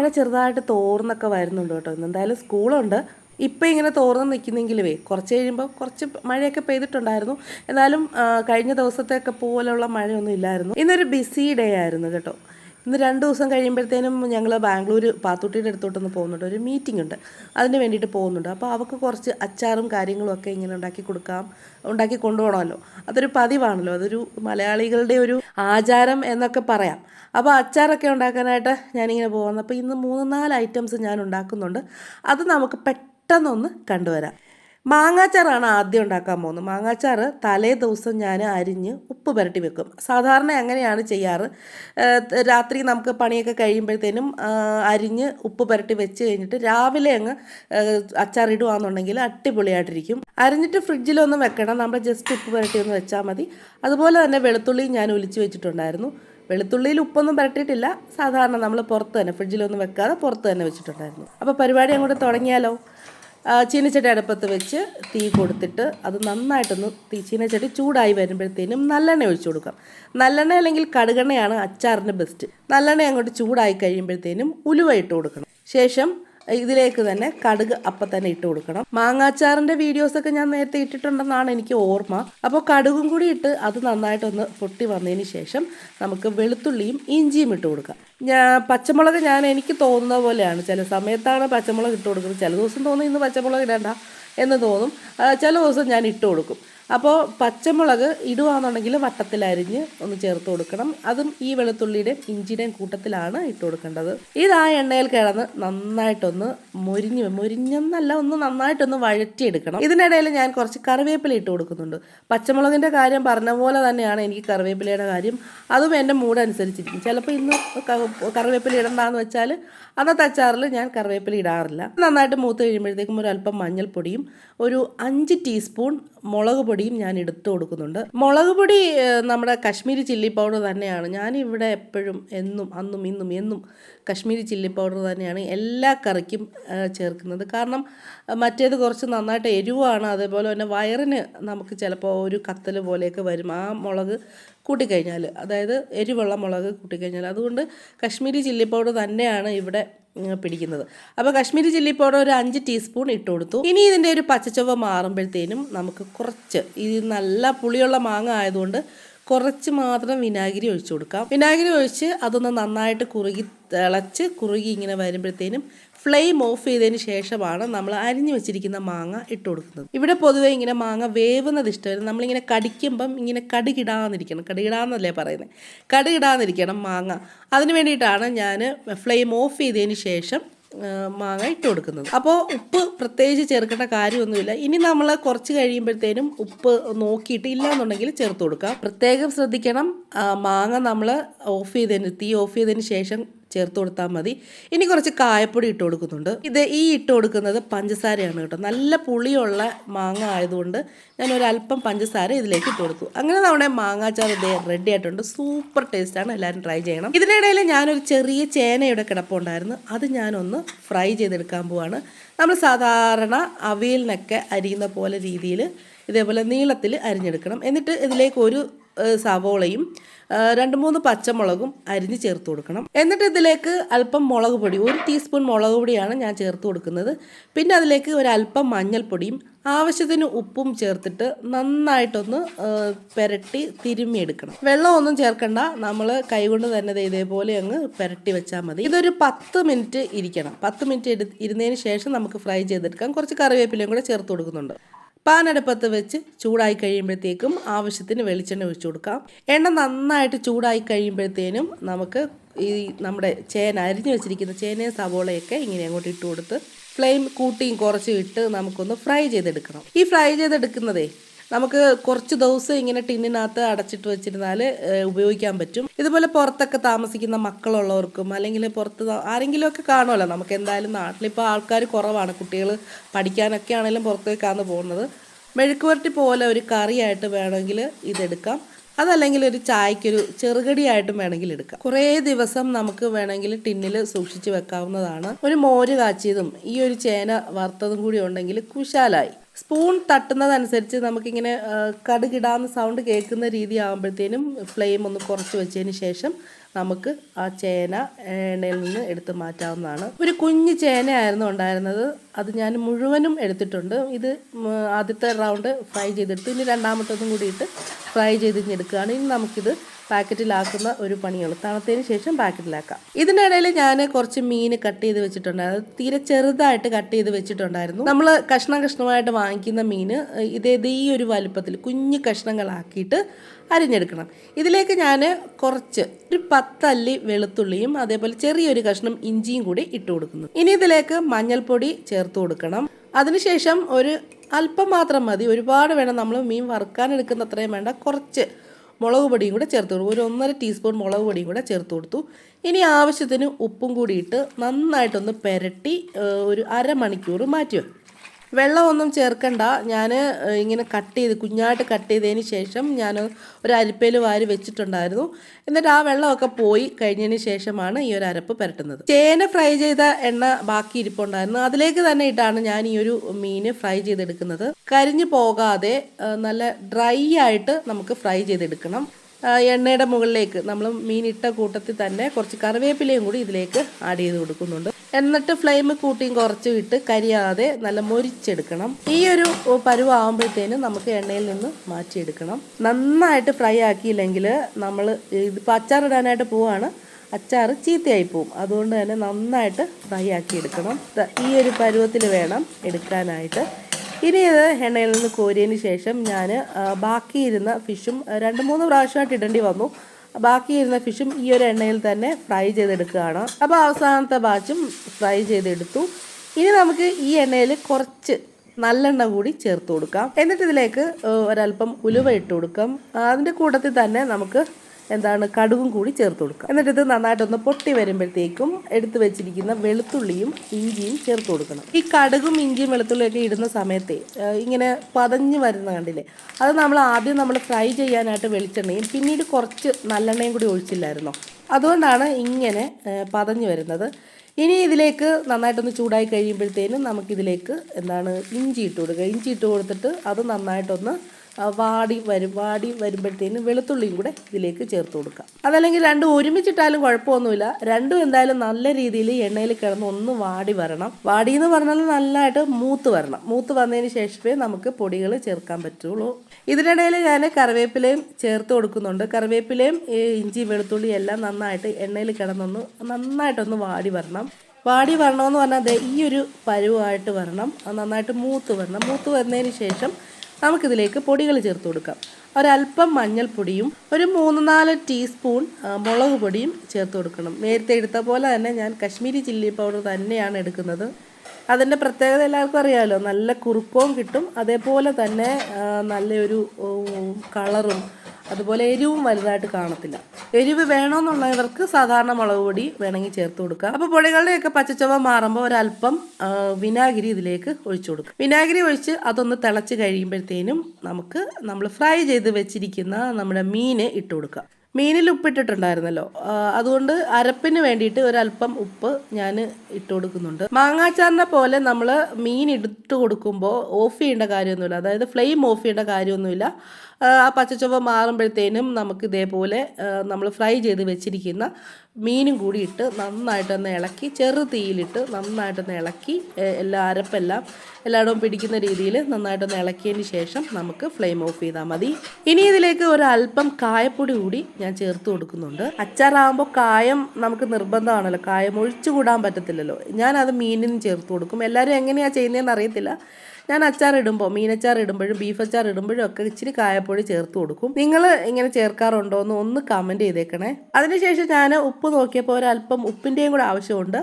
മഴ ചെറുതായിട്ട് തോർന്നൊക്കെ വരുന്നുണ്ട് കേട്ടോ. എന്തായാലും സ്കൂളുണ്ട്. ഇപ്പം ഇങ്ങനെ തോർന്ന് നിൽക്കുന്നെങ്കിലുവേ കുറച്ച് കഴിയുമ്പോൾ കുറച്ച് മഴയൊക്കെ പെയ്തിട്ടുണ്ടായിരുന്നു. എന്നാലും കഴിഞ്ഞ ദിവസത്തെയൊക്കെ പോലെയുള്ള മഴയൊന്നും ഇല്ലായിരുന്നു. ഇന്നൊരു ബിസി ഡേ ആയിരുന്നു കേട്ടോ. ഇന്ന് രണ്ട് ദിവസം കഴിയുമ്പോഴത്തേനും ഞങ്ങൾ ബാംഗ്ലൂർ പാത്തുട്ടിയുടെ അടുത്തോട്ടൊന്ന് പോകുന്നുണ്ട്. ഒരു മീറ്റിംഗ് ഉണ്ട്. അതിന് വേണ്ടിയിട്ട് പോകുന്നുണ്ട്. അപ്പോൾ അവർക്ക് കുറച്ച് അച്ചാറും കാര്യങ്ങളും ഒക്കെ ഇങ്ങനെ ഉണ്ടാക്കി കൊടുക്കാം. ഉണ്ടാക്കി കൊണ്ടുപോകണമല്ലോ. അതൊരു പതിവാണല്ലോ. അതൊരു മലയാളികളുടെ ഒരു ആചാരം എന്നൊക്കെ പറയാം. അപ്പോൾ അച്ചാറൊക്കെ ഉണ്ടാക്കാനായിട്ട് ഞാനിങ്ങനെ പോകുന്നു. അപ്പോൾ ഇന്ന് മൂന്ന് നാല് ഐറ്റംസ് ഞാൻ ഉണ്ടാക്കുന്നുണ്ട്. അത് നമുക്ക് പെട്ടെന്നൊന്ന് കണ്ടുവരാം. മാങ്ങാച്ചാറാണ് ആദ്യം ഉണ്ടാക്കാൻ പോകുന്നത്. മാങ്ങാച്ചാറ് തലേ ദിവസം ഞാൻ അരിഞ്ഞ് ഉപ്പ് പുരട്ടി വെക്കും. സാധാരണ അങ്ങനെയാണ് ചെയ്യാറ്. രാത്രി നമുക്ക് പണിയൊക്കെ കഴിയുമ്പോഴത്തേനും അരിഞ്ഞ് ഉപ്പ് പുരട്ടി വെച്ച് കഴിഞ്ഞിട്ട് രാവിലെ അങ്ങ് ഏഹ് അച്ചാറിടുവാന്നുണ്ടെങ്കിൽ അടിപൊളിയായിട്ടിരിക്കും. അരിഞ്ഞിട്ട് ഫ്രിഡ്ജിലൊന്നും വെക്കണം. നമ്മൾ ജസ്റ്റ് ഉപ്പ് പുരട്ടി ഒന്ന് വെച്ചാൽ മതി. അതുപോലെ തന്നെ വെളുത്തുള്ളിയും ഞാൻ ഒലിച്ച് വെച്ചിട്ടുണ്ടായിരുന്നു. വെളുത്തുള്ളിയിൽ ഉപ്പൊന്നും പുരട്ടിയിട്ടില്ല. സാധാരണ നമ്മൾ പുറത്ത് തന്നെ ഫ്രിഡ്ജിലൊന്നും വെക്കാതെ പുറത്ത് തന്നെ വെച്ചിട്ടുണ്ടായിരുന്നു. അപ്പോൾ പരിപാടി അങ്ങോട്ട് തുടങ്ങിയാലോ? ചീനച്ചട്ടി അടുപ്പത്ത് വെച്ച് തീ കൊടുത്തിട്ട് അത് നന്നായിട്ടൊന്ന് തീ ചീനച്ചട്ടി ചൂടായി വരുമ്പോഴത്തേനും നല്ലെണ്ണ ഒഴിച്ചു കൊടുക്കാം. നല്ലെണ്ണ അല്ലെങ്കിൽ കടുകെണ്ണയാണ് അച്ചാറിന്റെ ബെസ്റ്റ് നല്ലെണ്ണ അങ്ങോട്ട് ചൂടായി കഴിയുമ്പോഴത്തേനും ഉലുവ ഇട്ട് കൊടുക്കണം. ശേഷം ഇതിലേക്ക് തന്നെ കടുക് അപ്പം തന്നെ ഇട്ട് കൊടുക്കണം. മാങ്ങാച്ചാറിന്റെ വീഡിയോസൊക്കെ ഞാൻ നേരത്തെ ഇട്ടിട്ടുണ്ടെന്നാണ് എനിക്ക് ഓർമ്മ. അപ്പോൾ കടുകും കൂടി ഇട്ട് അത് നന്നായിട്ടൊന്ന് പൊട്ടി വന്നതിന് ശേഷം നമുക്ക് വെളുത്തുള്ളിയും ഇഞ്ചിയും ഇട്ട് കൊടുക്കാം. ഞാൻ പച്ചമുളക് ഞാൻ എനിക്ക് തോന്നുന്ന പോലെയാണ്. ചില സമയത്താണ് പച്ചമുളക് ഇട്ട് കൊടുക്കുന്നത്. ചില ദിവസം തോന്നുന്നു ഇന്ന് പച്ചമുളക് ഇടണ്ട എന്ന് തോന്നും. ചില ദിവസം ഞാൻ ഇട്ട് കൊടുക്കും. അപ്പോൾ പച്ചമുളക് ഇടുകയാണെന്നുണ്ടെങ്കിൽ വട്ടത്തിലരിഞ്ഞ് ഒന്ന് ചേർത്ത് കൊടുക്കണം. അതും ഈ വെളുത്തുള്ളിയുടെയും ഇഞ്ചിയുടെയും കൂട്ടത്തിലാണ് ഇട്ട് കൊടുക്കേണ്ടത്. ഇത് ആ എണ്ണയിൽ കിടന്ന് നന്നായിട്ടൊന്ന് മൊരിഞ്ഞ് മൊരിഞ്ഞെന്നല്ല ഒന്ന് നന്നായിട്ടൊന്ന് വഴറ്റിയെടുക്കണം. ഇതിനിടയിൽ ഞാൻ കുറച്ച് കറിവേപ്പില ഇട്ട് കൊടുക്കുന്നുണ്ട്. പച്ചമുളകിന്റെ കാര്യം പറഞ്ഞ പോലെ തന്നെയാണ് എനിക്ക് കറിവേപ്പിലയുടെ കാര്യം. അതും എന്റെ മൂടനുസരിച്ചിരിക്കും. ചിലപ്പോൾ ഇന്ന് കറിവേപ്പില ഇടണ്ടെന്ന് വെച്ചാൽ അന്നത്തെ അച്ചാറിൽ ഞാൻ കറിവേപ്പില ഇടാറില്ല. നന്നായിട്ട് മൂത്ത് കഴിയുമ്പോഴത്തേക്കും ഒരു അല്പം മഞ്ഞൾപ്പൊടിയും ഒരു അഞ്ച് ടീസ്പൂൺ മുളക് പൊടിയും ഞാൻ എടുത്തു കൊടുക്കുന്നുണ്ട്. മുളക് പൊടി നമ്മുടെ കാശ്മീരി ചില്ലി പൗഡർ തന്നെയാണ്. ഞാനിവിടെ എപ്പോഴും എന്നും അന്നും ഇന്നും എന്നും കാശ്മീരി ചില്ലി പൗഡർ തന്നെയാണ് എല്ലാ കറിക്കും ചേർക്കുന്നത്. കാരണം മറ്റേത് കുറച്ച് നന്നായിട്ട് എരിവാണ്. അതേപോലെ തന്നെ വയറിന് നമുക്ക് ചിലപ്പോൾ ഒരു കത്തൽ പോലെയൊക്കെ വരും. ആ മുളക് കൂട്ടിക്കഴിഞ്ഞാൽ അതായത് എരിവുള്ള മുളക് കൂട്ടിക്കഴിഞ്ഞാൽ അതുകൊണ്ട് കശ്മീരി ചില്ലി പൗഡർ തന്നെയാണ് ഇവിടെ പിടിക്കുന്നത്. അപ്പോൾ കശ്മീരി ചില്ലി പൗഡർ ഒരു അഞ്ച് ടീസ്പൂൺ ഇട്ട് കൊടുത്തു. ഇനി ഇതിന്റെ ഒരു പച്ചച്ചൊവ്വ മാറുമ്പോഴത്തേനും നമുക്ക് കുറച്ച് ഇത് നല്ല പുളിയുള്ള മാങ്ങ ആയതുകൊണ്ട് കുറച്ച് മാത്രം വിനാഗിരി ഒഴിച്ചു കൊടുക്കാം. വിനാഗിരി ഒഴിച്ച് അതൊന്ന് നന്നായിട്ട് കുറുകി തിളച്ച് കുറുകി ഇങ്ങനെ വരുമ്പോഴത്തേനും ഫ്ലെയിം ഓഫ് ചെയ്തതിന് ശേഷമാണ് നമ്മൾ അരിഞ്ഞു വെച്ചിരിക്കുന്ന മാങ്ങ ഇട്ട് കൊടുക്കുന്നത്. ഇവിടെ പൊതുവെ ഇങ്ങനെ മാങ്ങ വേവുന്നത് ഇഷ്ടമായിരുന്നു നമ്മളിങ്ങനെ കടിക്കുമ്പം ഇങ്ങനെ കടുകിടാന്നിരിക്കണം കടുകിടാന്നല്ലേ പറയുന്നത് കടുകിടാന്നിരിക്കണം മാങ്ങ. അതിന് വേണ്ടിയിട്ടാണ് ഞാൻ ഫ്ലെയിം ഓഫ് ചെയ്തതിന് ശേഷം മാങ്ങ ഇട്ട് കൊടുക്കുന്നത്. അപ്പോൾ ഉപ്പ് പ്രത്യേകിച്ച് ചേർക്കേണ്ട കാര്യമൊന്നുമില്ല. ഇനി നമ്മൾ കുറച്ച് കഴിയുമ്പോഴത്തേനും ഉപ്പ് നോക്കിയിട്ട് ഇല്ല എന്നുണ്ടെങ്കിൽ ചേർത്ത് കൊടുക്കാം പ്രത്യേകം ശ്രദ്ധിക്കണം. മാങ്ങ നമ്മൾ ഓഫ് ചെയ്തതിന് തീ ഓഫ് ചെയ്തതിന് ശേഷം ചേർത്ത് കൊടുത്താൽ മതി. ഇനി കുറച്ച് കായപ്പൊടി ഇട്ട് കൊടുക്കുന്നുണ്ട്. ഇത് ഈ ഇട്ട് കൊടുക്കുന്നത് പഞ്ചസാരയാണ് കേട്ടോ. നല്ല പുളിയുള്ള മാങ്ങ ആയതുകൊണ്ട് ഞാൻ ഒരല്പം പഞ്ചസാര ഇതിലേക്ക് ഇട്ട് കൊടുത്തു. അങ്ങനെ നമ്മുടെ മാങ്ങാച്ചാർ ഇതേ റെഡി ആയിട്ടുണ്ട്. സൂപ്പർ ടേസ്റ്റാണ് എല്ലാവരും ട്രൈ ചെയ്യണം. ഇതിനിടയിൽ ഞാനൊരു ചെറിയ ചേനയുടെ കിടപ്പുണ്ടായിരുന്നു. അത് ഞാനൊന്ന് ഫ്രൈ ചെയ്തെടുക്കാൻ പോവാണ്. നമ്മൾ സാധാരണ അവിയലിനൊക്കെ അരിയുന്ന പോലെ രീതിയിൽ ഇതേപോലെ നീളത്തിൽ അരിഞ്ഞെടുക്കണം. എന്നിട്ട് ഇതിലേക്ക് ഒരു സവോളയും രണ്ട് മൂന്ന് പച്ചമുളകും അരിഞ്ഞ് ചേർത്ത് കൊടുക്കണം. എന്നിട്ട് ഇതിലേക്ക് അല്പം മുളക് പൊടി ഒരു ടീസ്പൂൺ മുളക് പൊടിയാണ് ഞാൻ ചേർത്ത് കൊടുക്കുന്നത്. പിന്നെ അതിലേക്ക് ഒരു അല്പം മഞ്ഞൾപ്പൊടിയും ആവശ്യത്തിന് ഉപ്പും ചേർത്തിട്ട് നന്നായിട്ടൊന്ന് പുരട്ടി തിരുമ്മിയെടുക്കണം. വെള്ളമൊന്നും ചേർക്കണ്ട നമ്മൾ കൈകൊണ്ട് തന്നെ ഇതേപോലെ അങ്ങ് പുരട്ടി വെച്ചാൽ മതി. ഇതൊരു പത്ത് മിനിറ്റ് ഇരിക്കണം. പത്ത് മിനിറ്റ് ഇരുന്നതിന് ശേഷം നമുക്ക് ഫ്രൈ ചെയ്തെടുക്കാം. കുറച്ച് കറിവേപ്പിലയും കൂടെ ചേർത്ത് കൊടുക്കുന്നുണ്ട്. പാനടുപ്പത്ത് വെച്ച് ചൂടായി കഴിയുമ്പോഴത്തേക്കും ആവശ്യത്തിന് വെളിച്ചെണ്ണ ഒഴിച്ചു കൊടുക്കാം. എണ്ണ നന്നായിട്ട് ചൂടായി കഴിയുമ്പോഴത്തേനും നമുക്ക് ഈ നമ്മുടെ ചേന അരിഞ്ഞു വെച്ചിരിക്കുന്ന ചേനയും സവോളയൊക്കെ ഇങ്ങനെ അങ്ങോട്ട് ഇട്ട് കൊടുത്ത് ഫ്ലെയിം കൂട്ടിയും കുറച്ചും ഇട്ട് നമുക്കൊന്ന് ഫ്രൈ ചെയ്തെടുക്കണം. ഈ ഫ്രൈ ചെയ്തെടുക്കുന്നതേ നമുക്ക് കുറച്ച് ദിവസം ഇങ്ങനെ ടിന്നിനകത്ത് അടച്ചിട്ട് വെച്ചിരുന്നാൽ ഉപയോഗിക്കാൻ പറ്റും. ഇതുപോലെ പുറത്തൊക്കെ താമസിക്കുന്ന മക്കളുള്ളവർക്കും അല്ലെങ്കിൽ പുറത്ത് ആരെങ്കിലുമൊക്കെ കാണുമല്ലോ. നമുക്ക് എന്തായാലും നാട്ടിലിപ്പോൾ ആൾക്കാർ കുറവാണ്. കുട്ടികൾ പഠിക്കാനൊക്കെ ആണെങ്കിലും പുറത്തേക്കാണ് പോകുന്നത്. മെഴുക്കുവരട്ടി പോലെ ഒരു കറിയായിട്ട് വേണമെങ്കിൽ ഇതെടുക്കാം. അതല്ലെങ്കിൽ ഒരു ചായക്കൊരു ചെറുകടിയായിട്ടും വേണമെങ്കിൽ എടുക്കാം. കുറേ ദിവസം നമുക്ക് വേണമെങ്കിൽ ടിന്നിൽ സൂക്ഷിച്ച് വെക്കാവുന്നതാണ്. ഒരു മോര് കാച്ചിയതും ഈ ഒരു ചേന വറുത്തതും കൂടി ഉണ്ടെങ്കിൽ കുശാലായി. സ്പൂൺ തട്ടുന്നതനുസരിച്ച് നമുക്കിങ്ങനെ കടുകിടാന്ന് സൗണ്ട് കേൾക്കുന്ന രീതി ആകുമ്പോഴത്തേനും ഫ്ലെയിം ഒന്ന് കുറച്ച് വെച്ചതിന് ശേഷം നമുക്ക് ആ ചേന എണ്ണയിൽ നിന്ന് എടുത്ത് മാറ്റാവുന്നതാണ്. ഒരു കുഞ്ഞ് ചേനയായിരുന്നു ഉണ്ടായിരുന്നത്. അത് ഞാൻ മുഴുവനും എടുത്തിട്ടുണ്ട്. ഇത് ആദ്യത്തെ റൗണ്ട് ഫ്രൈ ചെയ്തെടുത്ത് ഇനി രണ്ടാമത്തതും കൂടിയിട്ട് ഫ്രൈ ചെയ്ത് എടുക്കുകയാണ് ഇനി നമുക്കിത് പാക്കറ്റിലാക്കുന്ന ഒരു പണിയുള്ളൂ. തണുത്തതിന് ശേഷം പാക്കറ്റിലാക്കാം. ഇതിനിടയിൽ ഞാൻ കുറച്ച് മീൻ കട്ട് ചെയ്ത് വെച്ചിട്ടുണ്ടായിരുന്നു. തീരെ ചെറുതായിട്ട് കട്ട് ചെയ്ത് വെച്ചിട്ടുണ്ടായിരുന്നു. നമ്മൾ കഷ്ണം കഷ്ണമായിട്ട് വാങ്ങിക്കുന്ന മീൻ ഇതേ ഈ ഒരു വലുപ്പത്തിൽ കുഞ്ഞു കഷ്ണങ്ങളാക്കിയിട്ട് അരിഞ്ഞെടുക്കണം. ഇതിലേക്ക് ഞാൻ കുറച്ച് ഒരു പത്തല്ലി വെളുത്തുള്ളിയും അതേപോലെ ചെറിയൊരു കഷ്ണം ഇഞ്ചിയും കൂടി ഇട്ട് കൊടുക്കുന്നു. ഇനി ഇതിലേക്ക് മഞ്ഞൾപ്പൊടി ചേർത്ത് കൊടുക്കണം. അതിനുശേഷം ഒരു അല്പം മാത്രം മതി. ഒരുപാട് വേണം. നമ്മൾ മീൻ വറുക്കാൻ എടുക്കുന്ന അത്രയും വേണ്ട. കുറച്ച് മുളക് പൊടിയും കൂടെ ചേർത്ത് കൊടുക്കും ഒരു ഒന്നര ടീസ്പൂൺ മുളക് പൊടിയും കൂടെ ചേർത്ത് കൊടുത്തു. ഇനി ആവശ്യത്തിന് ഉപ്പും കൂടി ഇട്ട് നന്നായിട്ടൊന്ന് പെരട്ടി ഒരു അരമണിക്കൂർ മാറ്റി വെക്കും. വെള്ളമൊന്നും ചേർക്കണ്ട. ഞാൻ ഇങ്ങനെ കട്ട് ചെയ്ത് കുഞ്ഞായിട്ട് കട്ട് ചെയ്തതിന് ശേഷം ഞാൻ ഒരു അരിപ്പയിൽ വാരി വെച്ചിട്ടുണ്ടായിരുന്നു. എന്നിട്ട് ആ വെള്ളമൊക്കെ പോയി കഴിഞ്ഞതിന് ശേഷമാണ് ഈ ഒരു അരപ്പ് പുരട്ടുന്നത്. ചേന ഫ്രൈ ചെയ്ത എണ്ണ ബാക്കി ഇരിപ്പുണ്ടായിരുന്നു. അതിലേക്ക് തന്നെ ഇട്ടാണ് ഞാൻ ഈ ഒരു മീൻ ഫ്രൈ ചെയ്തെടുക്കുന്നത്. കരിഞ്ഞു പോകാതെ നല്ല ഡ്രൈ ആയിട്ട് നമുക്ക് ഫ്രൈ ചെയ്തെടുക്കണം. എണ്ണയുടെ മുകളിലേക്ക് നമ്മൾ മീനിട്ട കൂട്ടത്തിൽ തന്നെ കുറച്ച് കറിവേപ്പിലയും കൂടി ഇതിലേക്ക് ആഡ് ചെയ്ത് കൊടുക്കുന്നുണ്ട്. എന്നിട്ട് ഫ്ലെയിം കൂട്ടിയും കുറച്ചും ഇട്ട് കരിയാതെ നല്ല മൊരിച്ചെടുക്കണം. ഈ ഒരു പരുവാകുമ്പോഴത്തേനും നമുക്ക് എണ്ണയിൽ നിന്ന് മാറ്റിയെടുക്കണം. നന്നായിട്ട് ഫ്രൈ ആക്കിയില്ലെങ്കിൽ നമ്മൾ ഇതിപ്പോൾ അച്ചാറിടാനായിട്ട് പോവാണ്. അച്ചാർ ചീത്തയായി പോവും. അതുകൊണ്ട് തന്നെ നന്നായിട്ട് ഫ്രൈ ആക്കി എടുക്കണം ഈ ഒരു പരുവത്തിൽ വേണം എടുക്കാനായിട്ട്. ഇനി ഇത് എണ്ണയിൽ നിന്ന് കോരിയതിന് ശേഷം ഞാൻ ബാക്കിയിരുന്ന ഫിഷും രണ്ട് മൂന്ന് പ്രാവശ്യമായിട്ട് ഇടേണ്ടി വന്നു. ബാക്കിയിരുന്ന ഫിഷും ഈ ഒരു എണ്ണയിൽ തന്നെ ഫ്രൈ ചെയ്തെടുക്കുകയാണ്. അപ്പോൾ അവസാനത്തെ ബാച്ചും ഫ്രൈ ചെയ്തെടുത്തു. ഇനി നമുക്ക് ഈ എണ്ണയിൽ കുറച്ച് നല്ലെണ്ണ കൂടി ചേർത്ത് കൊടുക്കാം. എന്നിട്ട് ഇതിലേക്ക് ഒരല്പം ഉലുവ ഇട്ട് കൊടുക്കാം. അതിന്റെ കൂട്ടത്തിൽ തന്നെ നമുക്ക് എന്താണ് കടുകും കൂടി ചേർത്ത് കൊടുക്കുക. എന്നിട്ട് ഇത് നന്നായിട്ടൊന്ന് പൊട്ടി വരുമ്പോഴത്തേക്കും എടുത്തു വെച്ചിരിക്കുന്ന വെളുത്തുള്ളിയും ഇഞ്ചിയും ചേർത്ത് കൊടുക്കണം. ഈ കടുകും ഇഞ്ചിയും വെളുത്തുള്ളിയൊക്കെ ഇടുന്ന സമയത്തെ ഇങ്ങനെ പതഞ്ഞ് വരുന്ന കണ്ടില്ലേ അത് നമ്മൾ ആദ്യം നമ്മൾ ഫ്രൈ ചെയ്യാനായിട്ട് വെളിച്ചെണ്ണയും പിന്നീട് കുറച്ച് നല്ലെണ്ണയും കൂടി ഒഴിച്ചില്ലായിരുന്നോ? അതുകൊണ്ടാണ് ഇങ്ങനെ പതഞ്ഞു വരുന്നത്. ഇനി ഇതിലേക്ക് നന്നായിട്ടൊന്ന് ചൂടായി കഴിയുമ്പോഴത്തേനും നമുക്കിതിലേക്ക് എന്താണ് ഇഞ്ചി ഇട്ട് കൊടുക്കുക. ഇഞ്ചി ഇട്ട് കൊടുത്തിട്ട് അത് നന്നായിട്ടൊന്ന് വാടി വരും വാടി വരുമ്പോഴത്തേനും വെളുത്തുള്ളിയും കൂടെ ഇതിലേക്ക് ചേർത്ത് കൊടുക്കാം. അതല്ലെങ്കിൽ രണ്ടും ഒരുമിച്ചിട്ടാലും കുഴപ്പമൊന്നുമില്ല. രണ്ടും എന്തായാലും നല്ല രീതിയിൽ എണ്ണയിൽ കിടന്ന് ഒന്ന് വാടി വരണം. വാടി എന്ന് പറഞ്ഞാൽ നല്ലതായിട്ട് മൂത്ത് വരണം. മൂത്ത് വന്നതിന് ശേഷമേ നമുക്ക് പൊടികൾ ചേർക്കാൻ പറ്റുള്ളൂ. ഇതിനിടയിൽ ഞാൻ കറിവേപ്പിലയും ചേർത്ത് കൊടുക്കുന്നുണ്ട്. കറിവേപ്പിലയും ഇഞ്ചി വെളുത്തുള്ളി എല്ലാം നന്നായിട്ട് എണ്ണയിൽ കിടന്നൊന്ന് നന്നായിട്ടൊന്ന് വാടി വരണം. വാടി വരണമെന്ന് പറഞ്ഞാൽ ഈ ഒരു പരുവായിട്ട് വരണം. നന്നായിട്ട് മൂത്ത് വരണം. മൂത്ത് വരുന്നതിന് ശേഷം നമുക്കിതിലേക്ക് പൊടികൾ ചേർത്ത് കൊടുക്കാം. ഒരല്പം മഞ്ഞൾപ്പൊടിയും ഒരു മൂന്ന് നാല് ടീസ്പൂൺ മുളക് പൊടിയും ചേർത്ത് കൊടുക്കണം. നേരത്തെ എടുത്ത പോലെ തന്നെ ഞാൻ കശ്മീരി ചില്ലി പൗഡർ തന്നെയാണ് എടുക്കുന്നത്. അതിന്റെ പ്രത്യേകത എല്ലാവർക്കും അറിയാമല്ലോ നല്ല കുറുക്കവും കിട്ടും. അതേപോലെ തന്നെ നല്ലൊരു കളറും അതുപോലെ എരിവും വലുതായിട്ട് കാണത്തില്ല. എരിവ് വേണമെന്നുള്ളവർക്ക് സാധാരണ മുളക് പൊടി വേണമെങ്കിൽ ചേർത്ത് കൊടുക്കുക അപ്പോൾ പൊടികളുടെയൊക്കെ പച്ചച്ചവ മാറുമ്പോൾ ഒരല്പം വിനാഗിരി ഇതിലേക്ക് ഒഴിച്ചു കൊടുക്കും. വിനാഗിരി ഒഴിച്ച് അതൊന്ന് തിളച്ച് കഴിയുമ്പോഴത്തേനും നമുക്ക് നമ്മൾ ഫ്രൈ ചെയ്ത് വെച്ചിരിക്കുന്ന നമ്മുടെ മീൻ ഇട്ട് കൊടുക്കുക മീനിൽ ഉപ്പിട്ടിട്ടുണ്ടായിരുന്നല്ലോ. അതുകൊണ്ട് അരപ്പിന് വേണ്ടിയിട്ട് ഒരല്പം ഉപ്പ് ഞാൻ ഇട്ട് കൊടുക്കുന്നുണ്ട്. മാങ്ങാച്ചാറിനെ പോലെ നമ്മൾ മീൻ ഇട്ട് കൊടുക്കുമ്പോൾ ഓഫ് ചെയ്യേണ്ട കാര്യമൊന്നുമില്ല. അതായത് ഫ്ലെയിം ഓഫ് ചെയ്യേണ്ട കാര്യമൊന്നുമില്ല. ആ പച്ചച്ചുവ മാറുമ്പോഴത്തേനും നമുക്ക് ഇതേപോലെ നമ്മൾ ഫ്രൈ ചെയ്ത് വെച്ചിരിക്കുന്ന മീനും കൂടി ഇട്ട് നന്നായിട്ടൊന്ന് ഇളക്കി ചെറു തീയിലിട്ട് നന്നായിട്ടൊന്ന് ഇളക്കി എല്ലാ അരപ്പെല്ലാം എല്ലായിടവും പിടിക്കുന്ന രീതിയിൽ നന്നായിട്ടൊന്ന് ഇളക്കിയതിന് ശേഷം നമുക്ക് ഫ്ലെയിം ഓഫ് ചെയ്താൽ മതി. ഇനി ഇതിലേക്ക് ഒരല്പം കായപ്പൊടി കൂടി ഞാൻ ചേർത്ത് കൊടുക്കുന്നുണ്ട്. അച്ചാറാകുമ്പോൾ കായം നമുക്ക് നിർബന്ധമാണല്ലോ. കായം ഒഴിച്ചു കൂടാൻ പറ്റത്തില്ലല്ലോ. ഞാനത് മീനിനും ചേർത്ത് കൊടുക്കും. എല്ലാവരും എങ്ങനെയാണ് ചെയ്യുന്നതെന്ന് അറിയത്തില്ല. ഞാൻ അച്ചാർ ഇടുമ്പോൾ മീനച്ചാർ ഇടുമ്പോഴും ബീഫ് അച്ചാർ ഇടുമ്പോഴും ഒക്കെ ഇച്ചിരി കായപ്പൊടി ചേർത്ത് കൊടുക്കും. നിങ്ങൾ ഇങ്ങനെ ചേർക്കാറുണ്ടോ എന്ന് ഒന്ന് കമന്റ് ചെയ്തേക്കണേ. അതിനുശേഷം ഞാൻ ഉപ്പ് നോക്കിയപ്പോൾ ഒരല്പം ഉപ്പിന്റെയും കൂടെ ആവശ്യമുണ്ട്.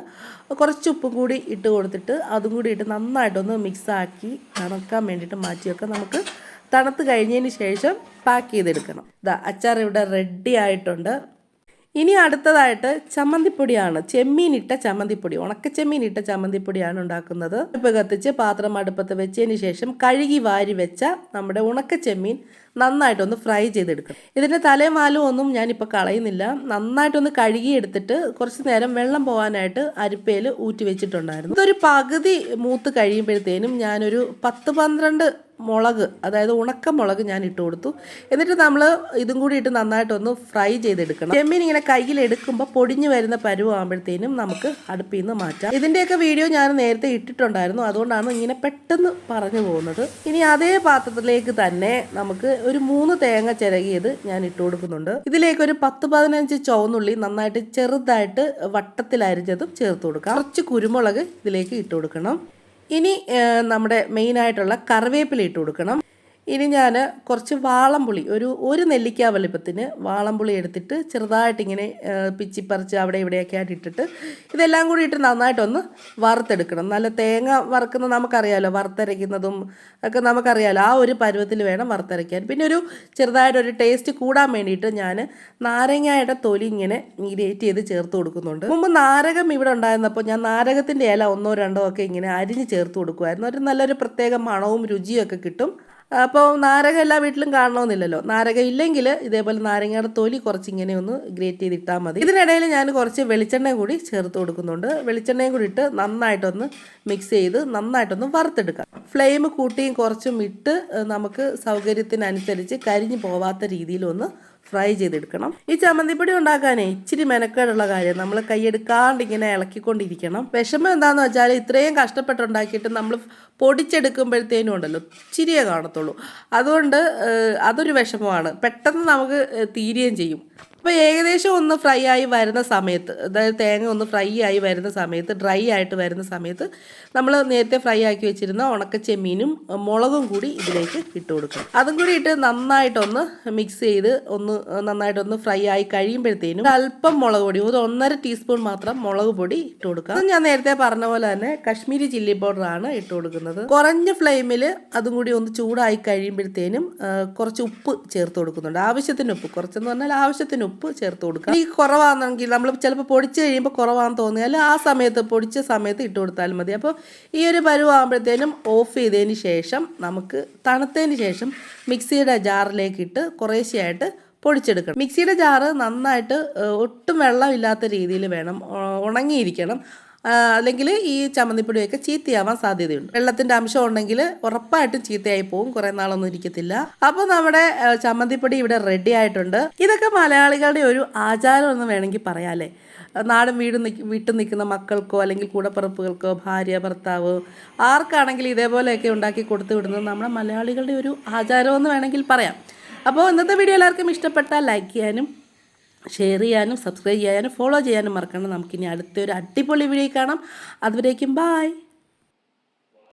കുറച്ച് ഉപ്പും കൂടി ഇട്ട് കൊടുത്തിട്ട് അതും കൂടി ഇട്ട് നന്നായിട്ടൊന്ന് മിക്സാക്കി തണുക്കാൻ വേണ്ടിയിട്ട് മാറ്റിയൊക്കെ നമുക്ക് തണുത്ത് കഴിഞ്ഞതിന് ശേഷം പാക്ക് ചെയ്തെടുക്കണം. ഇതാ അച്ചാർ ഇവിടെ റെഡി ആയിട്ടുണ്ട്. ഇനി അടുത്തതായിട്ട് ചമ്മന്തിപ്പൊടിയാണ്. ചെമ്മീൻ ഇട്ട ചമ്മന്തിപ്പൊടി. ഉണക്ക ചെമ്മീൻ ഇട്ട ചമ്മന്തിപ്പൊടിയാണ് ഉണ്ടാക്കുന്നത്. അടുപ്പ് കത്തിച്ച് പാത്രം അടുപ്പത്ത് വെച്ചതിന് ശേഷം കഴുകി വാരി വെച്ച നമ്മുടെ ഉണക്ക ചെമ്മീൻ നന്നായിട്ടൊന്ന് ഫ്രൈ ചെയ്തെടുക്കും ഇതിന്റെ തലയും മാലും ഒന്നും ഞാനിപ്പോൾ കളയുന്നില്ല. നന്നായിട്ടൊന്ന് കഴുകി എടുത്തിട്ട് കുറച്ച് നേരം വെള്ളം പോകാനായിട്ട് അരിപ്പയിൽ ഊറ്റി വെച്ചിട്ടുണ്ടായിരുന്നു. ഇതൊരു പകുതി മൂത്ത് കഴിയുമ്പോഴത്തേനും ഞാനൊരു പത്ത് പന്ത്രണ്ട് മുളക് അതായത് ഉണക്ക മുളക് ഞാൻ ഇട്ട് കൊടുത്തു. എന്നിട്ട് നമ്മൾ ഇതും കൂടി ഇട്ട് നന്നായിട്ടൊന്ന് ഫ്രൈ ചെയ്തെടുക്കണം. ചെമ്മീൻ ഇങ്ങനെ കയ്യിൽ എടുക്കുമ്പോൾ പൊടിഞ്ഞു വരുന്ന പരുവാകുമ്പോഴത്തേനും നമുക്ക് അടുപ്പിൽ നിന്ന് മാറ്റാം. ഇതിന്റെയൊക്കെ വീഡിയോ ഞാൻ നേരത്തെ ഇട്ടിട്ടുണ്ടായിരുന്നു. അതുകൊണ്ടാണ് ഇങ്ങനെ പെട്ടെന്ന് പറഞ്ഞു പോകുന്നത്. ഇനി അതേ പാത്രത്തിലേക്ക് തന്നെ നമുക്ക് ഒരു മൂന്ന് തേങ്ങ ചിരകിയത് ഞാൻ ഇട്ട് കൊടുക്കുന്നുണ്ട്. ഇതിലേക്ക് ഒരു പത്ത് പതിനഞ്ച് ചുവന്നുള്ളി നന്നായിട്ട് ചെറുതായിട്ട് വട്ടത്തിൽ അരിഞ്ഞതും ചേർത്ത് കൊടുക്കാം. കുറച്ച് കുരുമുളക് ഇതിലേക്ക് ഇട്ട് കൊടുക്കണം. ഇനി നമ്മുടെ മെയിനായിട്ടുള്ള കറിവേപ്പില ഇട്ട് കൊടുക്കണം. ഇനി ഞാൻ കുറച്ച് വാളംപുളി ഒരു ഒരു നെല്ലിക്ക വലിപ്പത്തിന് വാളംപുളി എടുത്തിട്ട് ചെറുതായിട്ട് ഇങ്ങനെ പിച്ചിപ്പറിച്ച് അവിടെ ഇവിടെയൊക്കെ ആയിട്ട് ഇട്ടിട്ട് ഇതെല്ലാം കൂടി ഇട്ട് നന്നായിട്ടൊന്ന് വറുത്തെടുക്കണം. നല്ല തേങ്ങ വറുക്കുന്നത് നമുക്കറിയാമല്ലോ വറുത്തരയ്ക്കുന്നതും ഒക്കെ നമുക്കറിയാമല്ലോ ആ ഒരു പരുവത്തിൽ വേണം വറുത്തരയ്ക്കാൻ. പിന്നെ ഒരു ചെറുതായിട്ട് ഒരു ടേസ്റ്റ് കൂടാൻ വേണ്ടിയിട്ട് ഞാൻ നാരങ്ങയുടെ തൊലി ഇങ്ങനെ ഗ്രേറ്റ് ചെയ്ത് ചേർത്ത് കൊടുക്കുന്നുണ്ട്. മുമ്പ് നാരകം ഇവിടെ ഉണ്ടായിരുന്നപ്പോൾ ഞാൻ നാരകത്തിന്റെ ഇല ഒന്നോ രണ്ടോ ഒക്കെ ഇങ്ങനെ അരിഞ്ഞ് ചേർത്ത് കൊടുക്കുമായിരുന്നു ഒരു നല്ലൊരു പ്രത്യേക മണവും രുചിയും ഒക്കെ കിട്ടും. അപ്പോൾ നാരക എല്ലാ വീട്ടിലും കാണണമെന്നില്ലല്ലോ. നാരക ഇല്ലെങ്കിൽ ഇതേപോലെ നാരങ്ങയുടെ തൊലി കുറച്ച് ഇങ്ങനെ ഒന്ന് ഗ്രേറ്റ് ചെയ്തിട്ടാൽ മതി. ഇതിനിടയിൽ ഞാൻ കുറച്ച് വെളിച്ചെണ്ണ കൂടി ചേർത്ത് കൊടുക്കുന്നുണ്ട്. വെളിച്ചെണ്ണയും കൂടി ഇട്ട് നന്നായിട്ടൊന്ന് മിക്സ് ചെയ്ത് നന്നായിട്ടൊന്ന് വറുത്തെടുക്കാം. ഫ്ലെയിം കൂട്ടിയും കുറച്ചും ഇട്ട് നമുക്ക് സൗകര്യത്തിനനുസരിച്ച് കരിഞ്ഞു പോവാത്ത രീതിയിലൊന്ന് ഫ്രൈ ചെയ്തെടുക്കണം. ഈ ചമ്മന്തിപ്പൊടി ഉണ്ടാക്കാനേ ഇച്ചിരി മെനക്കേടുള്ള കാര്യം. നമ്മൾ കൈയെടുക്കാണ്ട് ഇങ്ങനെ ഇളക്കിക്കൊണ്ടിരിക്കണം. വിഷമം എന്താണെന്ന് വെച്ചാൽ ഇത്രയും കഷ്ടപ്പെട്ടുണ്ടാക്കിയിട്ട് നമ്മൾ പൊടിച്ചെടുക്കുമ്പോഴത്തേനും ഉണ്ടല്ലോ ഇച്ചിരിയേ കാണത്തുള്ളൂ. അതുകൊണ്ട് അതൊരു വിഷമമാണ്. പെട്ടെന്ന് നമുക്ക് തീരുകയും ചെയ്യും. അപ്പോൾ ഏകദേശം ഒന്ന് ഫ്രൈ ആയി വരുന്ന സമയത്ത് അതായത് തേങ്ങ ഒന്ന് ഫ്രൈ ആയി വരുന്ന സമയത്ത് ഡ്രൈ ആയിട്ട് വരുന്ന സമയത്ത് നമ്മൾ നേരത്തെ ഫ്രൈ ആക്കി വെച്ചിരുന്ന ഉണക്ക ചെമ്മീനും മുളകും കൂടി ഇതിലേക്ക് ഇട്ട് കൊടുക്കണം. അതും കൂടി ഇട്ട് നന്നായിട്ടൊന്ന് മിക്സ് ചെയ്ത് ഒന്ന് നന്നായിട്ടൊന്ന് ഫ്രൈ ആയി കഴിയുമ്പോഴത്തേനും അല്പം മുളക് പൊടി ഒരു ഒന്നര ടീസ്പൂൺ മാത്രം മുളക് പൊടി ഇട്ട് കൊടുക്കുക. ഞാൻ നേരത്തെ പറഞ്ഞ പോലെ തന്നെ കശ്മീരി ചില്ലി പൗഡർ ആണ് ഇട്ട് കൊടുക്കുന്നത്. കുറഞ്ഞ ഫ്ലെയിമിൽ അതും കൂടി ഒന്ന് ചൂടായി കഴിയുമ്പോഴത്തേനും കുറച്ച് ഉപ്പ് ചേർത്ത് കൊടുക്കുന്നുണ്ട്. ആവശ്യത്തിന് ഉപ്പ് കുറച്ചെന്ന് പറഞ്ഞാൽ ആവശ്യത്തിന് ഉപ്പ്. ചേർത്ത് കൊടുക്കുക ഈ കുറവാണെങ്കിൽ നമ്മൾ ചിലപ്പോൾ പൊടിച്ച് കഴിയുമ്പോൾ കുറവാണെന്ന് തോന്നിയാൽ ആ സമയത്ത് പൊടിച്ച സമയത്ത് ഇട്ട് കൊടുത്താൽ മതി. അപ്പോൾ ഈ ഒരു പരുവാകുമ്പോഴത്തേനും ഓഫ് ചെയ്തതിന് ശേഷം നമുക്ക് തണുത്തതിന് ശേഷം മിക്സിയുടെ ജാറിലേക്ക് ഇട്ട് കുറേശ്ശെയായിട്ട് പൊടിച്ചെടുക്കണം. മിക്സിയുടെ ജാറ് നന്നായിട്ട് ഒട്ടും വെള്ളമില്ലാത്ത രീതിയിൽ വേണം ഉണങ്ങിയിരിക്കണം. അല്ലെങ്കിൽ ഈ ചമ്മന്തിപ്പൊടിയൊക്കെ ചീത്തയാവാൻ സാധ്യതയുണ്ട്. വെള്ളത്തിന്റെ അംശം ഉണ്ടെങ്കിൽ ഉറപ്പായിട്ടും ചീത്തയായി പോകും. കുറേ നാളൊന്നും ഇരിക്കത്തില്ല. അപ്പോൾ നമ്മുടെ ചമ്മന്തിപ്പൊടി ഇവിടെ റെഡി ആയിട്ടുണ്ട്. ഇതൊക്കെ മലയാളികളുടെ ഒരു ആചാരം എന്ന് വേണമെങ്കിൽ പറയാമല്ലേ നാടും വീടും വീട്ടിൽ നിൽക്കുന്ന മക്കൾക്കോ അല്ലെങ്കിൽ കൂടപ്പിറപ്പുകൾക്കോ ഭാര്യ ഭർത്താവ് ആർക്കാണെങ്കിലും ഇതേപോലെയൊക്കെ ഉണ്ടാക്കി കൊടുത്തു വിടുന്നത് നമ്മുടെ മലയാളികളുടെ ഒരു ആചാരമെന്ന് വേണമെങ്കിൽ പറയാം. അപ്പോൾ ഇന്നത്തെ വീഡിയോ എല്ലാവർക്കും ഇഷ്ടപ്പെട്ടാൽ ലൈക്ക് ചെയ്യാനും ഷെയർ ചെയ്യാനും സബ്സ്ക്രൈബ് ചെയ്യാനും ഫോളോ ചെയ്യാനും മറക്കണം നമുക്കിനി അടുത്തൊരു അടിപൊളി വീഡിയോ കാണാം. അതുവരേക്കും ബായ്